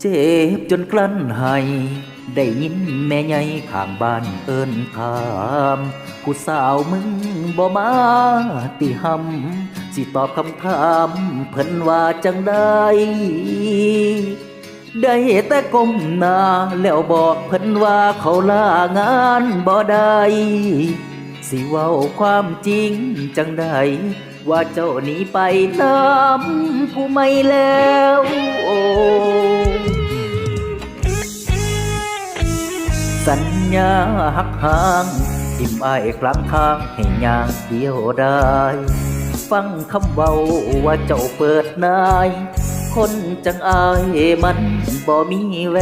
เจ็บจนกลั้นให้ได้ยินแม่ใหญ่ข้างบ้านเอิ้นถามผู้สาวมึงบ่มาติหำสิตอบคำถามเพิ่นว่าจังได้ได้แต่ก้มหน้าแล้วบอกเพิ่นว่าเขาลางานบ่ได้สิเว้าความจริงจังได้ว่าเจ้าหนีไปน้ำผู้ไม่แล้ว สัญญาหักห่างทิมอายกลางทางให้ย่างเดียวได้ ฟังคำเบาว่าเจ้าเปิดนาย คนจังอายมันบ่มีแว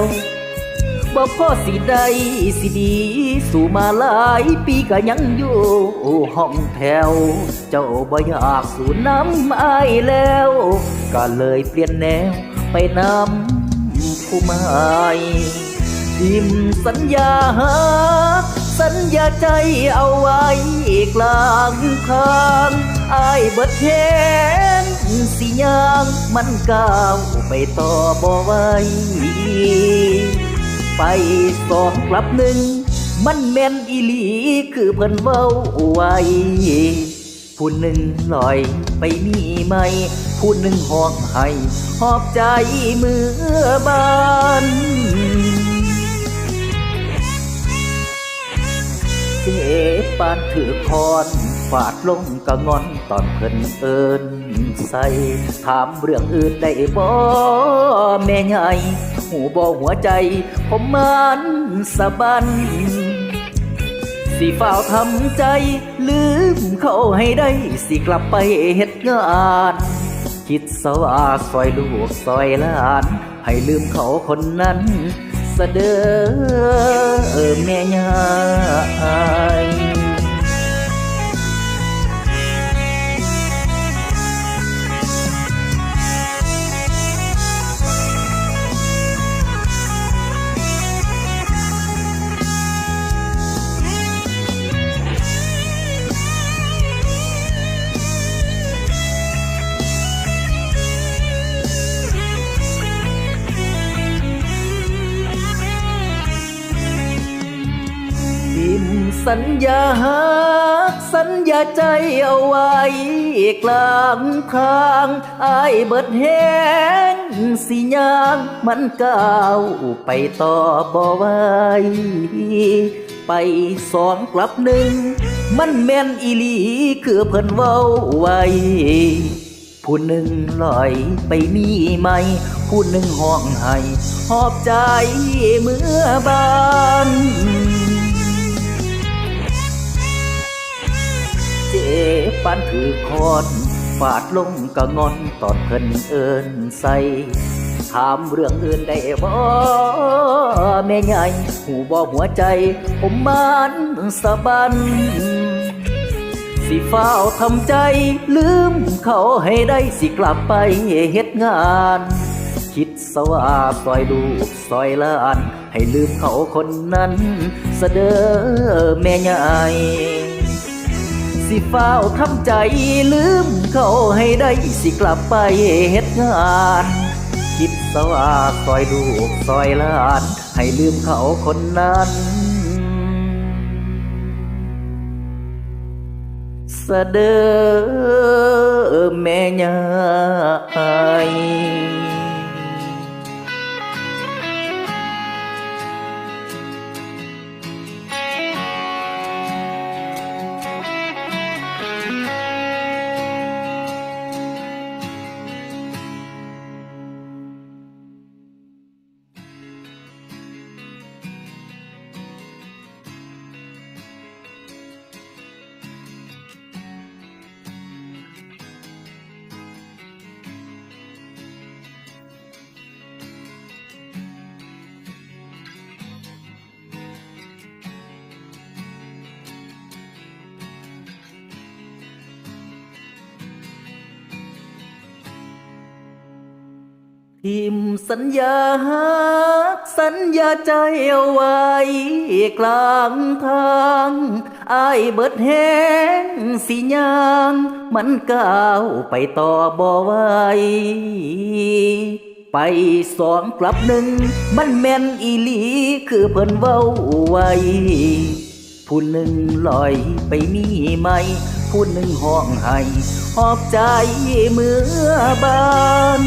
วบ่พ่อสิได้สิดี สู่มาหลายปีก็ยังอยู่ห้องแถว เจ้าบ่อยากสู่น้ำอายแล้ว ก็เลยเปลี่ยนแนวไปน้ำผู้ใหม่ ทิมสัญญาหา สัญญาใจเอาไว้กลางทางอายเบิดแหงสิยางมันก้าวไปต่อบ่ไหวไปสองกลับหนึ่ง มันแม่นอีหลีคือเพิ่นเว้าไว้ผู้หนึ่งลอยไปมีไหมผู้หนึ่งห้องให้หอบใจเมื่อบาน เจ็บปานถือคอนฟาดลงกะงอนตอนเพิ่นเอินใส่ถามเรื่องอื่นได้บ่แม่ใหญ่หูบ่หัวใจ ผมมันสะบันสิฝ้าวทำใจ ลืมเขาให้ได้ สิกลับไปเฮ็ดงานคิดสว่าซอยลูกซอยหลาน ให้ลืมเขาคนนั้น สะเดอแม่ยาย สัญญาหักสัญญาใจเอาไว้กลางทางอายเบิดแหงสิยางมันก้าวไปต่อบ่ไหวไปสองกลับหนึ่ง มันแม่นอีหลีคือเพิ่นเว้าไว้ผู้หนึ่งลอยไปมีไหม ผู้หนึ่งห้องให้หอบใจเมื่อบาน เจ็บปานถือคอนฟาดลงกะงอนตอนเพิ่นเอินใส่ถามเรื่องอื่นได้บ่แม่ใหญ่หูบ่หัวใจ ผมมันสะบัน สิเฝ้าวทำใจ ลืมเขาให้ได้สิกลับไปเฮ็ดงานคิดสว่าซอยลูกซอยหลาน ให้ลืมเขาคนนั้น เสะเดอแม่ใหญ่ สิเฝ้าวทำใจลืมเขาให้ได้สิกลับไปเฮ็ดงานคิดสว่าซอยลูกซอยลาน ให้ลืมเขาคนนั้นเสะเดอแม่ยาย ทิมสัญญาหักสัญญาใจเอาไว้กลางทางอายเบิดแหงสิยางมันก้าวไปต่อบ่ไวไปไปสองกลับหนึ่งมันแม่นอีหลีคือเพิ่นเว้าไว้ผู้หนึ่งลอยไปมีไหมผู้หนึ่งห้องให้หอบใจเมื่อบาน